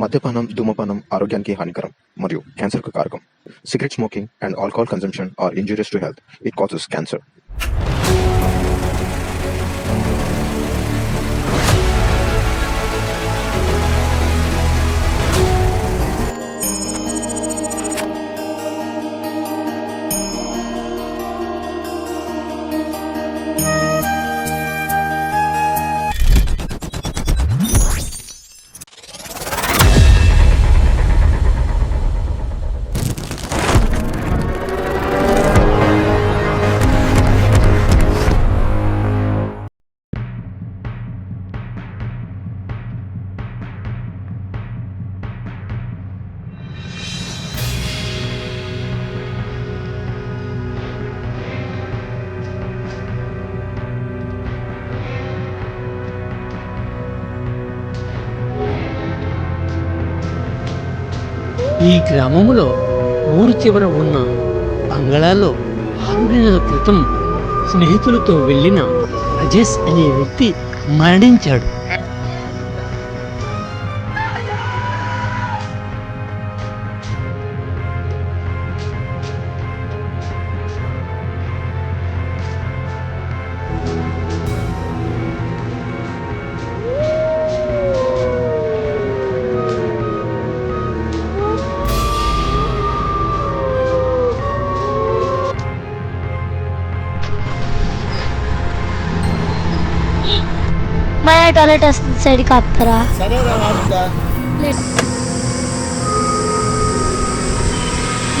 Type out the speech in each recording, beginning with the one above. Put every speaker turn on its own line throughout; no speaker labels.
మద్యపానం ధూమపానం ఆరోగ్యానికి హానికరం మరియు క్యాన్సర్కు కారకం cigarette smoking and alcohol consumption are injurious to health it causes cancer
ఈ గ్రామంలో ఊరు చివర ఉన్న బంగళాలో ఆరు నెలల క్రితం స్నేహితులతో వెళ్ళిన రజేష్ అనే వ్యక్తి మరణించాడు.
టాయిలెట్ వస్తుంది సైడ్కి ఆపుతారా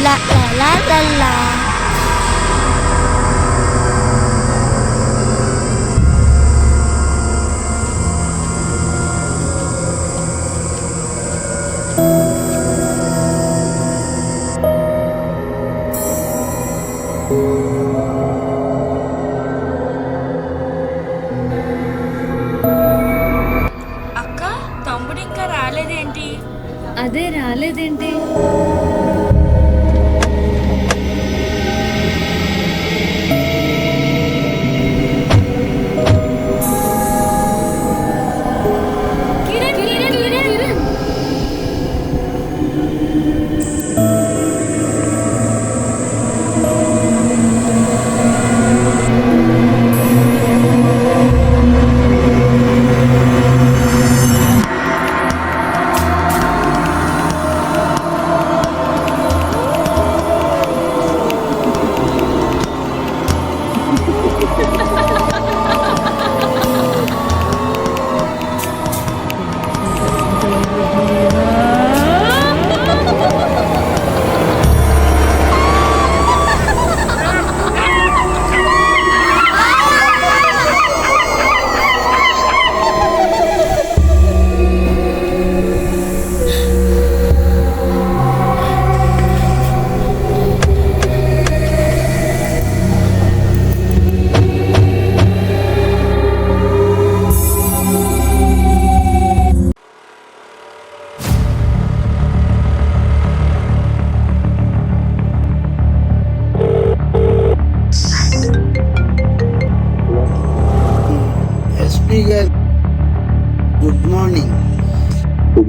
లా లా లా లా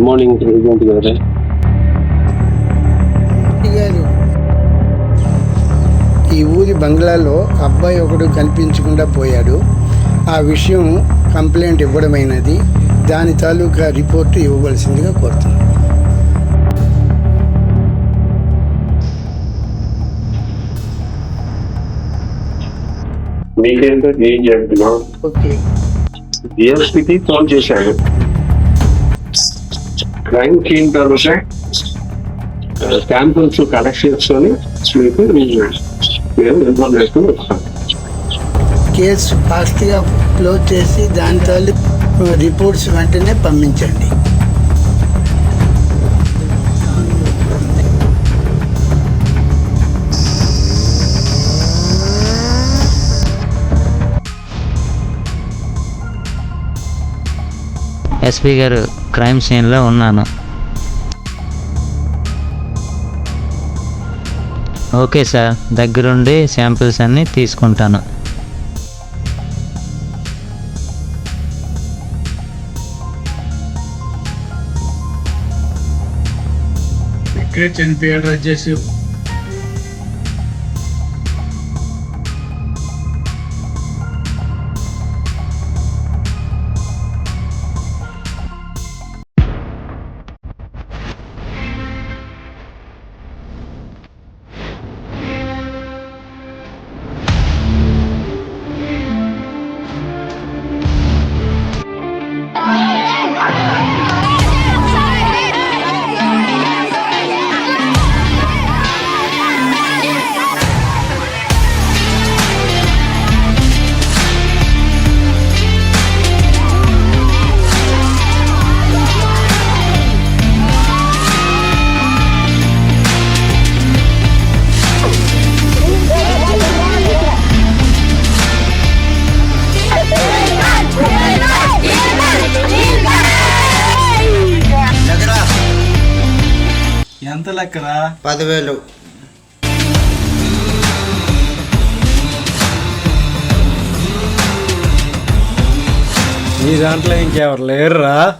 గుడ్ మార్నింగ్
ప్రెసిడెంట్ గారు
ఈ ఊరి బంగ్లాలో అబ్బాయి ఒకడు కనిపించకుండా పోయాడు. ఆ విషయం కంప్లైంట్ ఇవ్వడమైనది. దాని తాలూకా రిపోర్టు ఇవ్వవలసిందిగా కోరుతున్నాను.
మీకేంటో ఏం చెప్తున్నాం
ఓకే.
డిఎస్పీకి ఫోన్ చేశాను క్రైమ్ టీమ్ తరఫున శాంపుల్స్ కలెక్ట్ చేసుకొని మీకు మేము ఇన్ఫర్మేషన్ ఇస్తాం.
కేసు ఫాస్ట్గా క్లోజ్ చేసి దాని తల్లి రిపోర్ట్స్ వెంటనే పంపించండి.
ఎస్పీ గారు క్రైమ్ సీన్లో ఉన్నాను. ఓకే సార్ దగ్గరుండి శాంపిల్స్ అన్నీ తీసుకుంటాను.
చనిపోయాడు రాజేష్.
పదివేలు.
నీ దాంట్లో ఇంకెవరు లేరురా?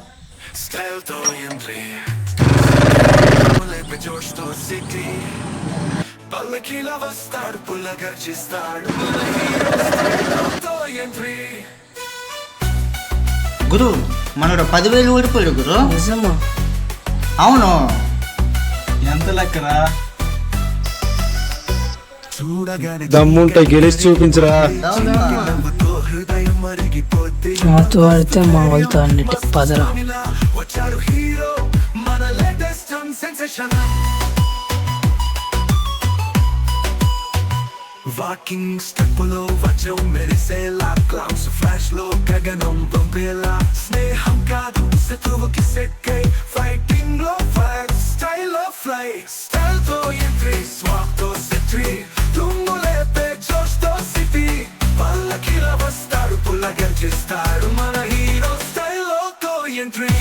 గురు మనడు పదివేలు ఓడిపోయాడు గురు.
నిజమా?
అవును.
ఎంత లెక్కరా దమ్ముంటే గెలిచి చూపించరా?
మాతో ఆడితే మా వాళ్ళతో అన్నిటి పదరా.
వాకింగ్ స్టెప్లో వజ్రం మెరిసేలా క్లౌడ్స్ ఫ్లాష్లో గగనం పంపేలా స్నేహం కాదు శత్రువుకి సెక్కై ఫైటింగ్లో ఫైర్ స్టైల్లో ఫ్లై స్టైల్తో ఎంట్రీ స్వాప్తో సెట్రీ దుమ్ము లేపే జోష్తో సిటీ పల్లకిలా వస్తాడు పుల్ల గర్జిస్తాడు మన హీరో స్టైల్లో తో ఎంట్రీ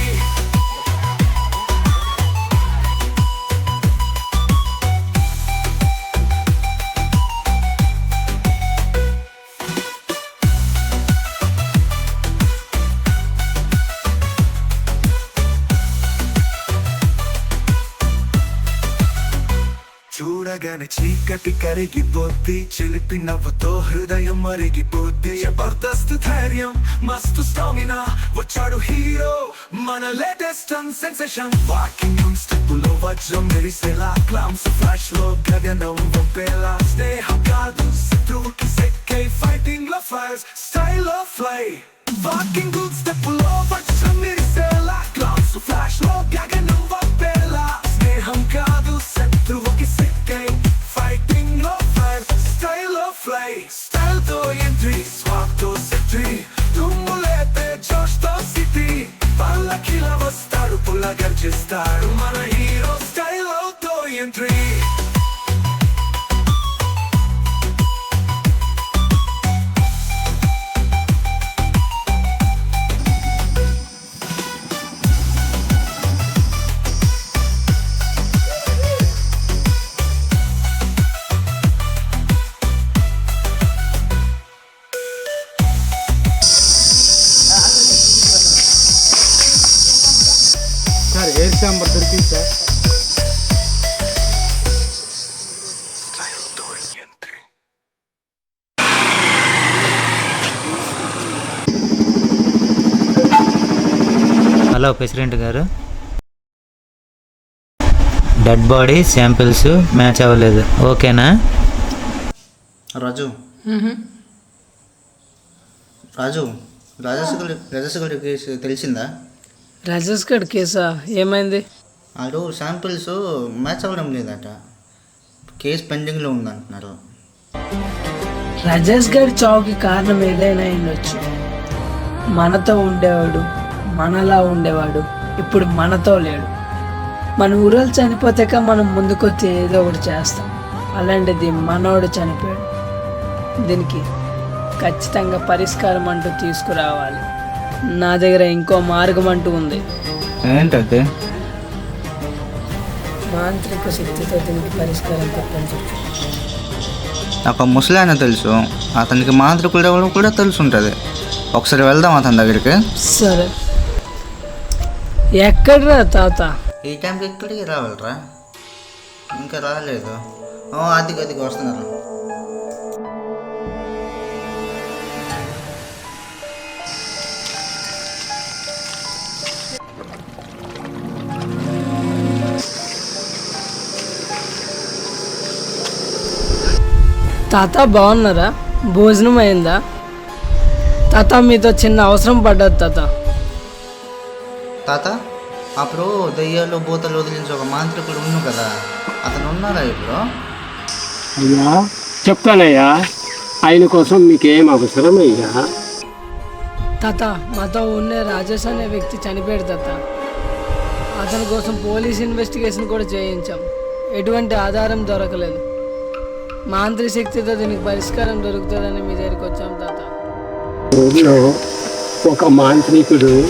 చూడగానే చీకటి కరిగిపోద్ది చిలిపి నవ్వుతో హృదయం మరిగిపోద్ది జబర్దస్త్ ధైర్యం మస్తు స్టామినా వచ్చాడు హీరో మన లేటెస్ట్ సెన్సేషన్ వాకింగ్ స్టెప్లో వజ్రం మెరిసేలా క్లౌన్స్ ఫ్లాష్లో గగనం వంపేలా స్నేహం కాదు శత్రువుకి సెక్కై ఫైటింగ్లో ఫైర్స్ స్టైల్లో ఫ్లై వాకింగ్ స్టెప్లో వజ్రం మెరిసేలా క్లౌన్స్ ఫ్లాష్లో గగనం స్టైల్లో ఫ్లై స్టైల్తో ఎంట్రీ స్వాప్తో సెట్రీ దుమ్ము లేపే జోష్తో సిటీ పల్లకిలా వస్తాడు పుల్ల గర్జిస్తాడు
హలో ప్రెసిడెంట్ గారు. డెడ్ బాడీ శాంపిల్స్ మ్యాచ్ అవ్వలేదు. ఓకేనా?
రాజు. రాజు రాజశేఖర్ రాజశేఖర్ కేసు తెలిసిందా?
రాజేష్ గడ్ కేసా? ఏమైంది?
ఆడు శాంపిల్స్ మ్యాచ్ అవ్వడం లేదట. కేసు పెండింగ్లో ఉందంటున్నారు.
రాజేష్ గారి చావుకి కారణం ఏదైనా ఉండొచ్చు మనతో ఉండేవాడు మనలా ఉండేవాడు. ఇప్పుడు మనతో లేడు. మన ఊరోళ్ళు చనిపోతాక మనం ముందుకొచ్చి ఏదో ఒకటి చేస్తాం. అలాంటిది మనోడు చనిపోయాడు. దీనికి ఖచ్చితంగా పరిష్కారం అంటూ తీసుకురావాలి. నా దగ్గర ఇంకో మార్గం అంటూ ఉంది.
ఏంటది
మాంత్రిక శక్తితో దీనికి పరిష్కారం తెప్పించవచ్చు
నాకు ముసలి ఆయన తెలుసు. అతనికి మాంత్రికుడు ఎవరు కూడా తెలుసు ఉంటుంది ఒకసారి వెళ్దాం అతని దగ్గరికి.
సరే. ఎక్కడ్రా తాత?
ఈ టైంకి ఎక్కడికి రావాలరా. ఇంకా రాలేదు. ఓ, అదిగో అదిగో వస్తున్నారు.
తాత బాగున్నారా? భోజనం అయిందా? తాత మీతో చిన్న అవసరం పడ్డది తాత.
తాత అప్పుడు దెయ్యాలు బూతలు వదిలించి ఒక మాంత్రికుడు ఉన్నాడు కదా. అతను ఉన్నారా ఇప్పుడు?
అయ్యా చెప్తానయ్యా. ఆయన కోసం మీకేం అవసరం అయ్యా?
తాత మాతో ఉండే రాజేష్ అనే వ్యక్తి చనిపోయాడు తాత. అతని కోసం పోలీస్ ఇన్వెస్టిగేషన్ కూడా చేయించాం. ఎటువంటి ఆధారం దొరకలేదు. మాంత్రి శక్తితో దీనికి పరిష్కారం దొరుకుతుందని మీ దగ్గరికి వచ్చాం తాత.
ఒక మాంత్రికుడు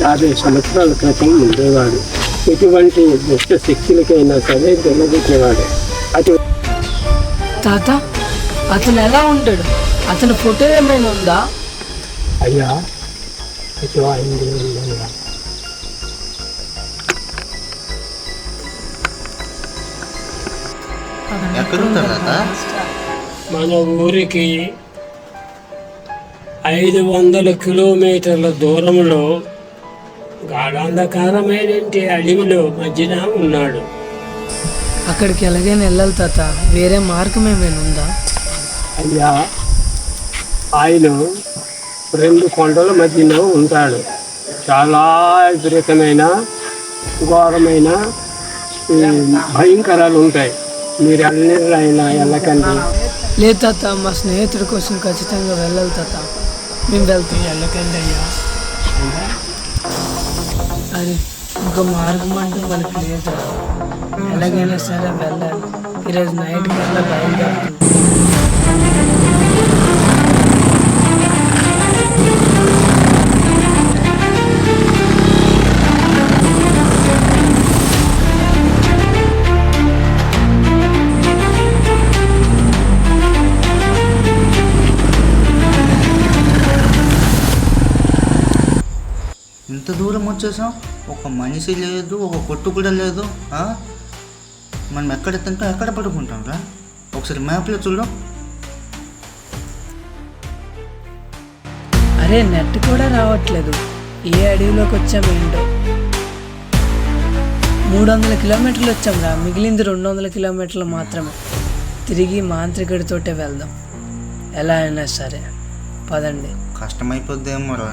యాభై సంవత్సరాల క్రితం ఉండేవాడు ఎటువంటి దుష్ట శక్తులకైనా సరే గెలబెట్టేవాడు అటు
తాత అతను ఎలా ఉంటాడు అతని ఫోటో ఏమైనా ఉందా?
అయ్యా ఇటు
తాత?
మన ఊరికి ఐదు వందల కిలోమీటర్ల దూరంలో గాఢాంధకారమైన అడవిలో మధ్యన ఉన్నాడు.
అక్కడికి ఎలాగైనా వెళ్ళాలి తాత? వేరే మార్గం ఏమైనా ఉందా?
అయ్యా ఆయన రెండు కొండల మధ్యన ఉంటాడు. చాలా విపరీతమైన ఘోరమైన భయంకరాలు ఉంటాయి. మీరు అన్ని ఆయన వెళ్ళకండి.
లేదు తాత మా స్నేహితుడి కోసం ఖచ్చితంగా వెళ్ళాలి తాత. మేము వెళ్తాం
వెళ్ళకండి అయ్యా
అది ఒక మార్గం అంటూ మనకు లేదు. ఎలాగైనా సరే వెళ్ళాలి. ఈరోజు నైట్ కల్లా బయలుదేరుతుంది
వచ్చేసాం ఒక మనిషి లేదు ఒక కొట్టు కూడా లేదు? మనం ఎక్కడ తింటాం ఎక్కడ పడుకుంటాం రా? ఒకసారి మ్యాప్లో చూడు.
అరే నెట్ కూడా రావట్లేదు. ఏ అడవిలోకి వచ్చాము ఏంటో. మూడు వందల కిలోమీటర్లు వచ్చాం రా. మిగిలింది రెండు వందల కిలోమీటర్లు మాత్రమే. తిరిగి మాంత్రికుడితోటే వెళ్దాం. ఎలా అయినా సరే. పదండి.
కష్టమైపోద్దేమో రా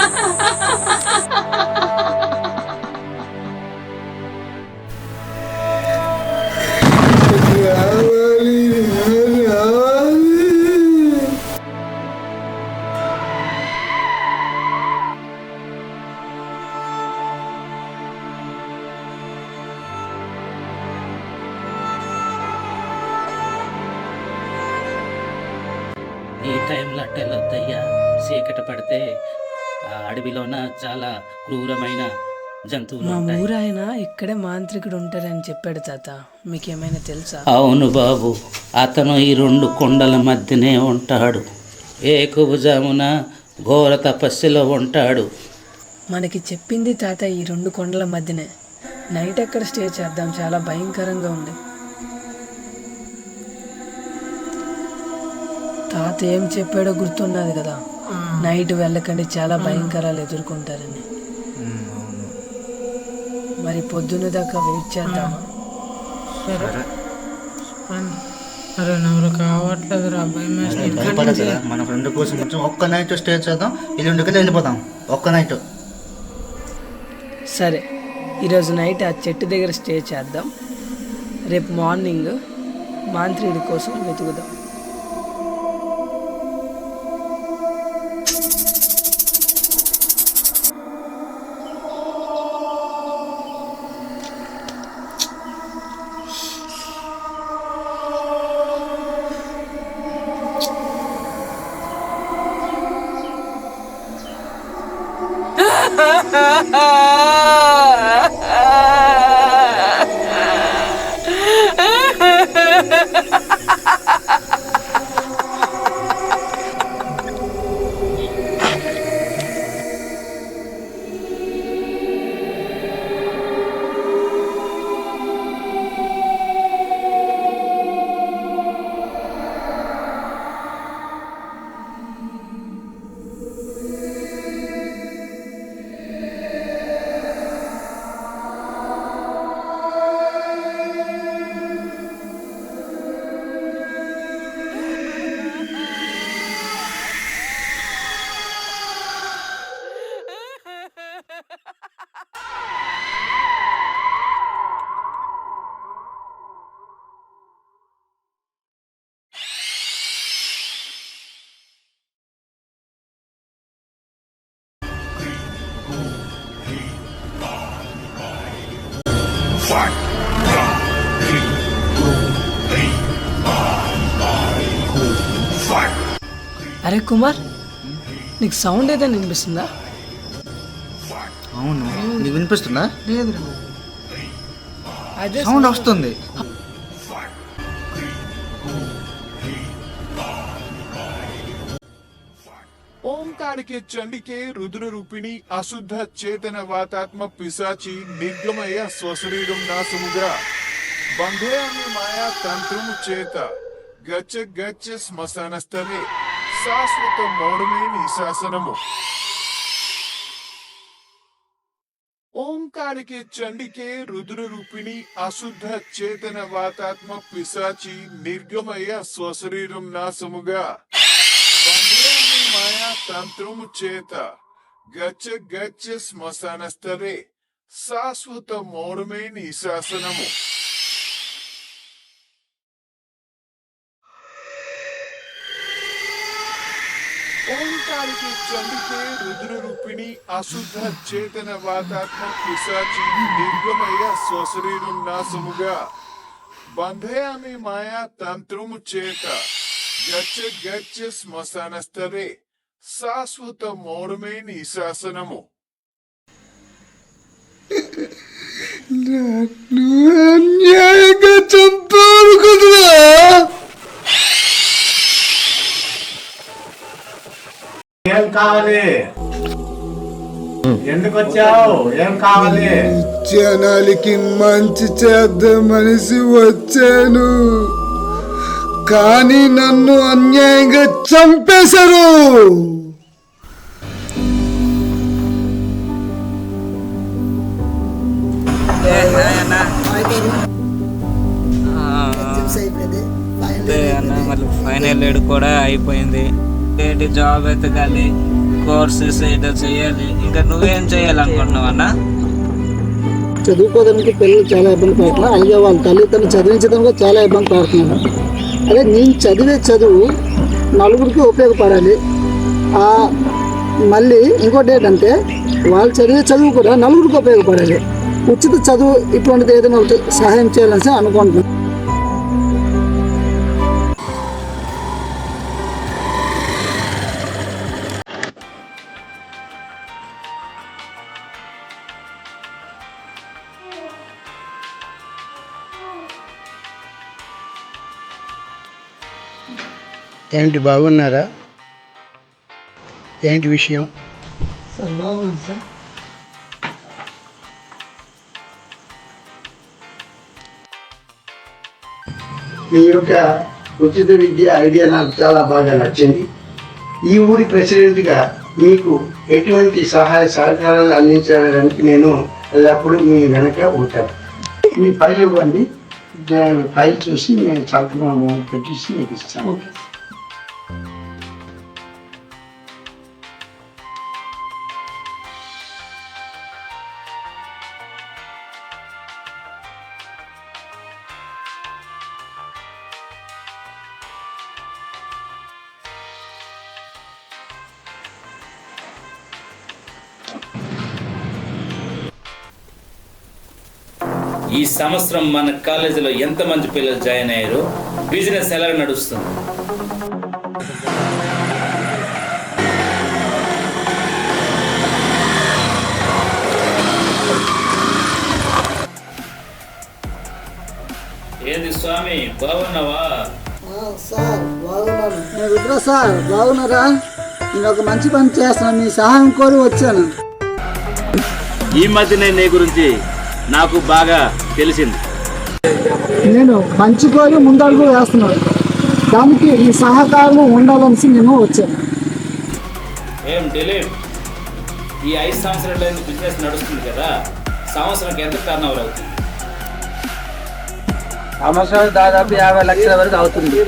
చాలా క్రూరమైన జంతువులు
మా
ఉంటాయి.
ఊరు ఆయన ఇక్కడే మాంత్రికుడు ఉంటారని చెప్పాడు తాత. మీకేమైనా తెలుసా?
అవును బాబు అతను ఈ రెండు కొండల మధ్యనే ఉంటాడు. ఏకుభుజమున ఘోర తపస్సులో ఉంటాడు.
మనకి చెప్పింది తాత ఈ రెండు కొండల మధ్యనే. నైట్ ఎక్కడ స్టే చేద్దాం? చాలా భయంకరంగా ఉంది. తాత ఏం చెప్పాడో గుర్తున్నది కదా. నైట్ వెళ్ళకండి చాలా భయంకరాలు ఎదుర్కొంటారని. మరి పొద్దున్న దాకా వెయిట్ చేద్దామా?
అరే కావట్లేదు మన ఫ్రెండ్ కోసం ఒక్క నైట్ స్టే చేద్దాం ఎల్లుండికి వెళ్ళిపోదాం ఒక్క నైట్
సరే ఈరోజు నైట్ ఆ చెట్టు దగ్గర స్టే చేద్దాం. రేపు మార్నింగ్ మాంత్రిడి కోసం వెతుకుదాం. అరే కుమార్ నీకు సౌండ్ ఏదైనా వినిపిస్తుందా?
అవును. నీకు వినిపిస్తుందా?
అదే
సౌండ్ వస్తుంది.
ఓంకారికి చండికే రుద్ర రూపిణి అశుద్ధ చేతన వాతాత్మ పిశాచి నిర్గమయ స్వశరీరం నాశముగా బంధేయామి మాయా తంత్రము చేత గచ్చ గచ్చ శ్మశాన స్థలే శాశ్వత మౌడమే నీ శాసనము. ఓంకారికి చండికే రుద్ర రూపిణి అశుద్ధ చేతన వాతాత్మ పిశాచి నిర్గమయ స్వశరీరం నాశముగా బంధేయామి మాయా తంత్రము చేత గచ్చ గచ్చ శ్మశాన స్థలే శాశ్వత మౌడమే నీ శాసనము ఓంకారికి చండికే రుద్ర రూపిణి అశుద్ధ చేతన వాతాత్మ పిశాచి నిర్గమయ స్వశరీరం నాశముగా బంధయామి మాయా తంత్రము చేత గచ్చ గచ్చ శ్మశాన స్థలే శాశ్వత మౌడమే నీ శాసనము.
నన్ను అన్యాయంగా చంపారు కదరా?
ఏం కావాలి? ఎందుకు వచ్చావు? ఏం కావాలి?
జనాలకి మంచి చేద్దాం మనిషి వచ్చాను. కానీ నన్ను అన్యాయంగా చంపేశారు.
అన్న మళ్ళీ ఫైనల్ ఇయర్ కూడా అయిపోయింది ఏంటి జాబ్ ఎతకాలి కోర్సెస్ ఏదో చేయాలి ఇంకా నువ్వేం చేయాలనుకుంటున్నావు అన్న
చదువుకోవడానికి పిల్లలు చాలా ఇబ్బంది పడుతున్నారు. అలాగే వాళ్ళ తల్లిదండ్రులు చదివించడానికి చాలా ఇబ్బంది పడుతున్నారు. అదే నేను చదివే చదువు నలుగురికి ఉపయోగపడాలి. మళ్ళీ ఇంకోటి ఏంటంటే వాళ్ళు చదివే చదువు కూడా నలుగురికి ఉపయోగపడాలి. ఉచిత చదువు ఇటువంటిది ఏదైనా ఒకటి సహాయం చేయాలని అనుకుంటున్నాను.
ఏంటి బాగున్నారా? ఏంటి విషయం?
సార్ బాగుంది సార్.
మీ యొక్క ఉచిత విద్య ఐడియా నాకు చాలా బాగా నచ్చింది. ఈ ఊరి ప్రెసిడెంట్గా మీకు ఎటువంటి సహాయ సహకారాలు అందించడానికి నేను ఎల్లప్పుడూ మీ వెనక ఉంటాను. మీ ఫైల్ ఇవ్వండి. ఫైల్ చూసి నేను సంతకం పెట్టేసి మీకు ఇస్తాను.
ఈ సంవత్సరం మన కాలేజీలో ఎంతమంది పిల్లలు జాయిన్ అయ్యారు? బిజినెస్ ఎలా నడుస్తుంది? ఏది స్వామి బాగున్నావా?
సార్ బాగున్నాను. రుద్ర సార్ బాగున్నారా? నేను ఒక మంచి పని చేస్తాను మీ సహాయం కోరి వచ్చాను.
ఈ మధ్యనే నీ గురించి నాకు బాగా తెలిసింది.
నేను మంచి కోరి ముందడుగు వేస్తున్నాను. దానికి ఈ సహకారం ఉండాలనేసి నేను వచ్చాను.
ఏం దిలీప్ ఈ ఐదు సంవత్సరాల బిజినెస్ నడుస్తుంది కదా సంవత్సరానికి ఎంత టర్న్ ఓవర్ అవుతుంది?
సంవత్సరాలు దాదాపు యాభై లక్షల వరకు అవుతుంది.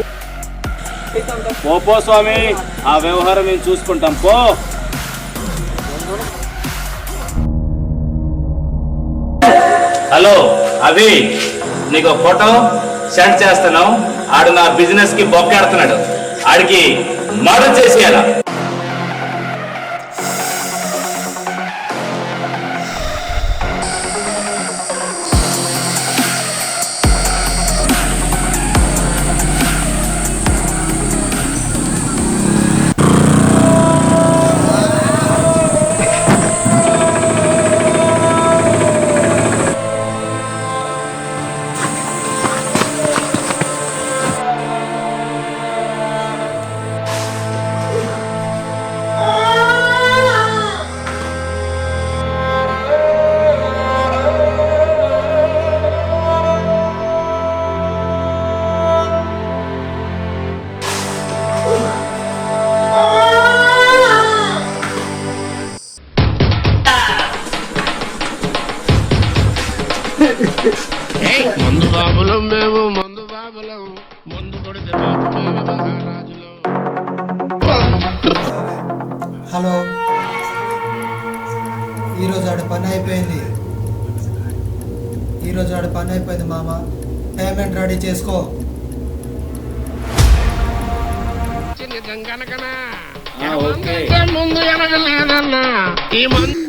పో పో స్వామి ఆ వ్యవహారం మేము చూసుకుంటాం. పో. హలో. అవి నీకు ఫోటో సెండ్ చేస్తాను ఆడు నా బిజినెస్కి బొక్కాడుతున్నాడు. ఆడికి మర్డర్ చేసేయాల?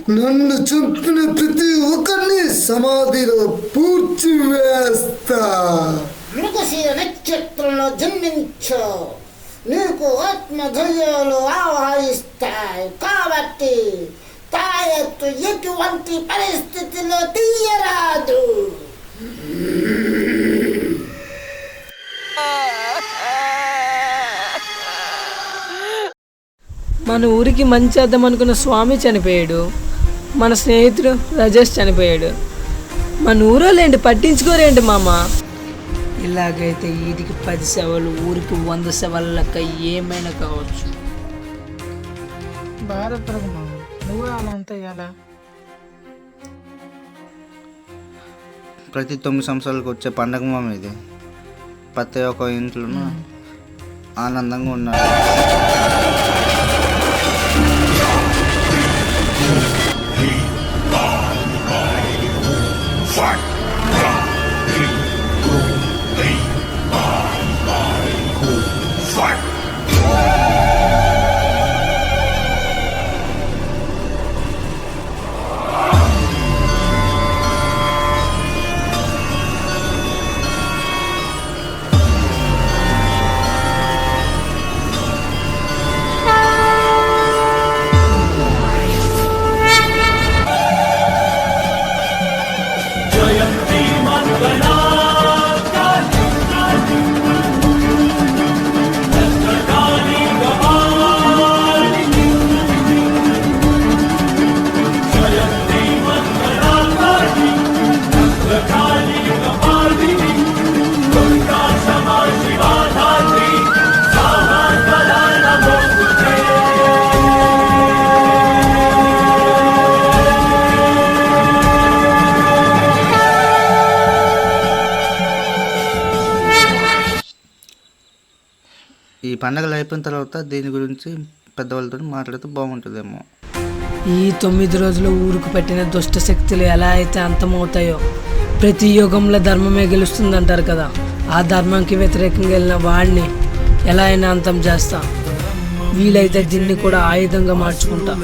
నన్ను చంపిన ప్రతి ఒక్కరిని సమాధిలో పూడ్చి వేస్తా
మృగశీల నక్షత్రంలో జన్మించావు నీకు ఆత్మధైర్యాలు ఆవహిస్తాయి కాబట్టి తాయెత్తు ఎటువంటి పరిస్థితిలో తీయరాదు.
మన ఊరికి మంచి చేద్దాం అనుకున్న స్వామి చనిపోయాడు. మన స్నేహితుడు రజేష్ చనిపోయాడు. మన ఊరోళ్ళేంటి? పట్టించుకోరేంటి మామ? ఇలాగైతే వీటికి పది సెవలు ఊరికి వంద సెవల లెక్క ఏమైనా కావచ్చు.
భారత్ నువ్వు అలా అంతా ఎలా?
ప్రతి తొమ్మిది సంవత్సరాలకు వచ్చే పండగ మామ ఇది. ప్రతి ఒక్క ఇంట్లోనూ ఆనందంగా ఉన్నారు పండగలు అయిపోయిన తర్వాత దీని గురించి పెద్దవాళ్ళతో మాట్లాడితే బాగుంటుందేమో.
ఈ తొమ్మిది రోజులు ఊరుకు పెట్టిన దుష్ట శక్తులు ఎలా అయితే అంతమవుతాయో ప్రతి యుగంలో ధర్మమే గెలుస్తుందంటారు కదా. ఆ ధర్మంకి వ్యతిరేకంగా వెళ్ళిన వాడిని ఎలా అయినా అంతం చేస్తా. వీలైతే దీన్ని కూడా ఆయుధంగా మార్చుకుంటా.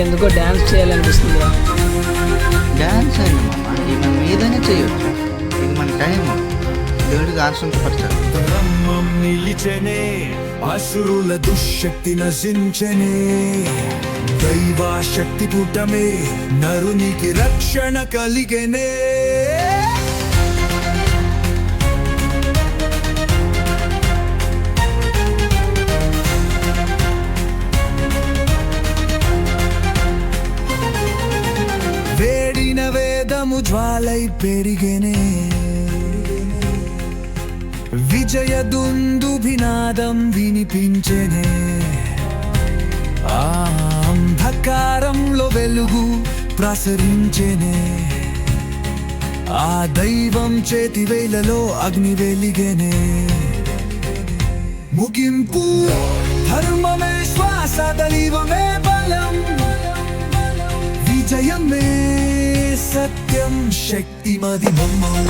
ఎందుకో డ్యాన్స్ చేయాలనిపిస్తుందిరా.
డ్యాన్స్ అయింది మామ ఇది మనం ఏదైనా చేయొచ్చు. ఇది మన టైం దేవుడికి ఆశ్రమించపరచాలి
బ్రహ్మం నిలిచెనే అసురుల దుశ్శక్తి నశించెనే. దైవా శక్తి పుటమే నరునికి రక్షణ కలిగెనే. జ్వాలై పెరిగెనే. విజయ దుందుభినాదం వినిపించెనే. ఆ అంధకారంలో వెలుగు ప్రసరించెనే. ఆ దైవం చేతి వేలలో అగ్ని వెలిగెనే. ముగింపు ధర్మమే శ్వాస దైవమే బలం. విజయమే సత్యం శక్తి మది మమ్మం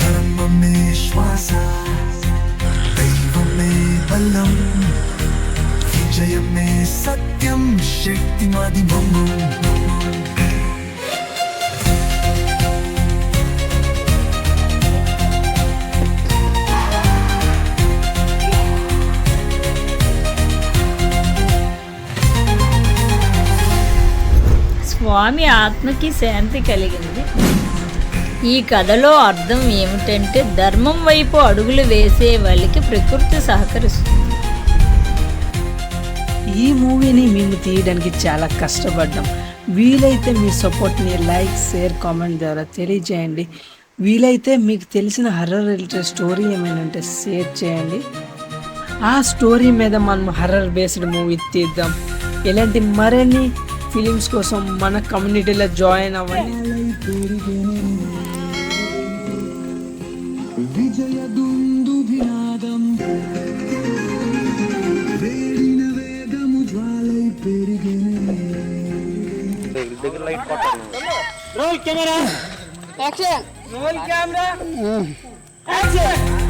ధర్మమే శ్వాస దైవమే బలం విజయమే
స్వామి ఆత్మకి శాంతి కలిగింది. ఈ కథలో అర్థం ఏమిటంటే ధర్మం వైపు అడుగులు వేసే వాళ్ళకి ప్రకృతి సహకరిస్తుంది.
ఈ మూవీని మేము తీయడానికి చాలా కష్టపడ్డాం. వీలైతే మీ సపోర్ట్ని లైక్ షేర్ కామెంట్ ద్వారా తెలియజేయండి. వీలైతే మీకు తెలిసిన హర్రర్ రిలేటెడ్ స్టోరీ ఏమైనా ఉంటే షేర్ చేయండి. ఆ స్టోరీ మీద మనం హర్రర్ బేస్డ్ మూవీ తీద్దాం. ఇలాంటి మరిన్ని ఫిలిమ్స్ కోసం మన కమ్యూనిటీలో జాయిన్ అవ్వండి
విజయ దుందుభినాదం వేడిన వేగము జ్వాలై పెరిగినే
roll camera action roll camera action